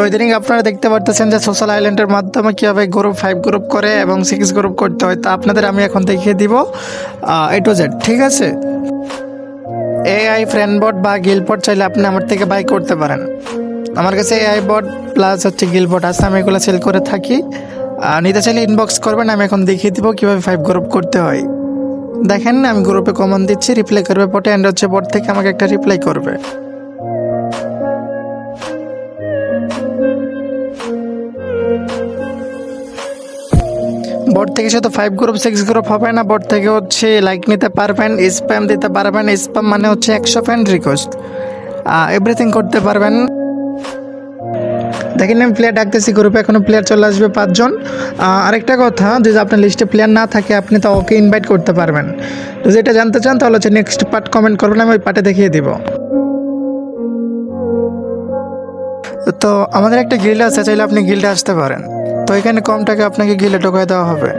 তো ইদানিং আপনারা দেখতে পারতেছেন যে সোশ্যাল আইল্যান্ডের মাধ্যমে কীভাবে গ্রুপ ফাইভ গ্রুপ করে এবং সিক্স গ্রুপ করতে হয়। তো আপনাদের আমি এখন দেখিয়ে দিব এ টু জেড ঠিক আছে? এআই ফ্রেন্ড বট বা গিল বট চাইলে আপনি আমার থেকে বাই করতে পারেন। আমার কাছে এআই বট প্লাস হচ্ছে গিল বট আছে, আমি এগুলো সেল করে থাকি। নিতে চাইলে ইনবক্স করবেন, আমি এখন দেখিয়ে দিব কীভাবে ফাইভ গ্রুপ করতে হয়। দেখেন, আমি গ্রুপে কমন দিচ্ছি রিপ্লাই করবে বটে অ্যান্ড হচ্ছে বট থেকে আমাকে একটা রিপ্লাই করবে। বট থেকে শুধু ফাইভ গ্রুপ সিক্স গ্রুপ হবে না। বট থেকে হচ্ছে লাইক নিতে পারবেন স্প্যাম দিতে পারবেন। স্প্যাম মানে হচ্ছে একশো ফ্যান্ড রিকোয়েস্ট এভরিথিং করতে পারবেন। দেখেন আমি প্লেয়ার ডাকতেছি গ্রুপে এখনও প্লেয়ার চলে আসবে পাঁচজন। আরেকটা কথা, যদি আপনার লিস্টে প্লেয়ার না থাকে, আপনি তো ওকে ইনভাইট করতে পারবেন। যদি এটা জানতে চান, তাহলে হচ্ছে নেক্সট পার্ট কমেন্ট করবেন, আমি ওই পার্টে দেখিয়ে দিব। তো আমাদের একটা গিল্ড আছে, চাইলে আপনি গিল্ডে আসতে পারেন। তো এখানে কম টাকা আপনাকে গেলে ঢোকায় দেওয়া হবে।